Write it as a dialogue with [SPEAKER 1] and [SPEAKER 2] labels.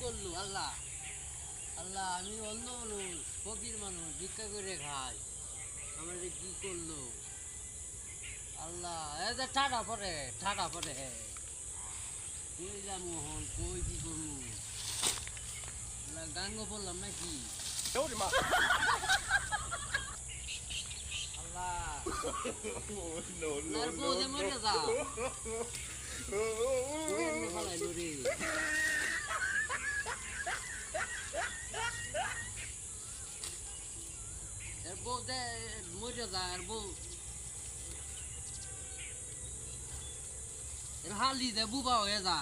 [SPEAKER 1] করল আল্লাহ আল্লাহ আমি অন্য মানুষ ফকির মানুষ ভিক্ষা করে খাই আমার কি করল আল্লাহ এই যে ঠাডা পরে ঠাডা পরে কই যা মোহন কই কি আল্লাহ গাঙ্গ বললাম নাকি আল্লাহ আর বউ যে মরে যা এমনি ফালাইলো রে এর বউ মরে যা আর বউ হালি দে বুবা হয়ে যা